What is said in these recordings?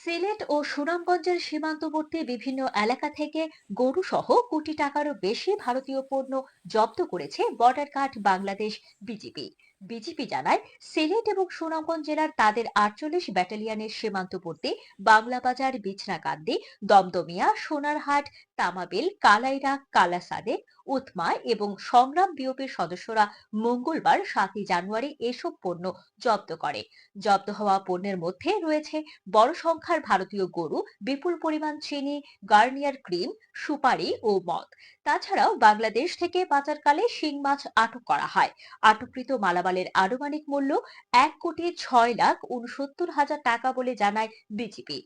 সিলেট ও সুনামগঞ্জের সীমান্তবর্তী বিভিন্ন এলাকা থেকে গরু সহ কোটি টাকারও বেশি ভারতীয় পণ্য জব্দ করেছে border guard Bangladesh BGB. BGB জানায়, সিলেট এবং সুনামগঞ্জ জেলার তাদের আটচল্লিশ ব্যাটালিয়নের সীমান্তবর্তী বাংলাবাজার, বিছনাকান্দি, দমদমিয়া, সোনারহাট, তামাবিল, কালাইরা কালাসাদে উতমা এবং সংগ্রাম বিওপির সদস্যরা মঙ্গলবার সাতই জানুয়ারি এসব পণ্য জব্দ করে। জব্দ হওয়া পণ্যের মধ্যে রয়েছে বড় সংখ্যার ভারতীয় গরু, বিপুল পরিমাণ চিনি, গার্নিয়ার ক্রিম সুপারি ও মদ। তাছাড়াও বাংলাদেশ থেকে পাচারকালে শিং মাছ আটক করা হয়। আটককৃত মালামালের আনুমানিক মূল্য এক কোটি ছয় লাখ উনসত্তর হাজার টাকা বলে জানায় বিজিপি।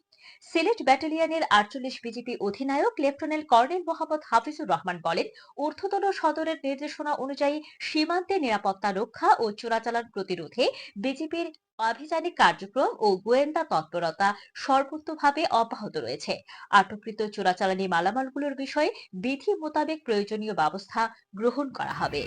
সিলেট ব্যাটালিয়নের আটচল্লিশ বিজিপি অধিনায়ক লেফটেন্যান্ট কর্নেল মোহাম্মদ হাফিজুর রহমান বলেন, ঊর্ধ্বতন সদরের নির্দেশনা অনুযায়ী সীমান্তে নিরাপত্তা রক্ষা ও চোরাচালান প্রতিরোধে বিজিপির আভিযানিক কার্যক্রম ও গোয়েন্দা তৎপরতা সর্বোচ্চভাবে অব্যাহত রয়েছে। আটককৃত চোরাচালানি মালামালগুলোর বিষয়ে বিধি মোতাবেক প্রয়োজনীয় ব্যবস্থা গ্রহণ করা হবে।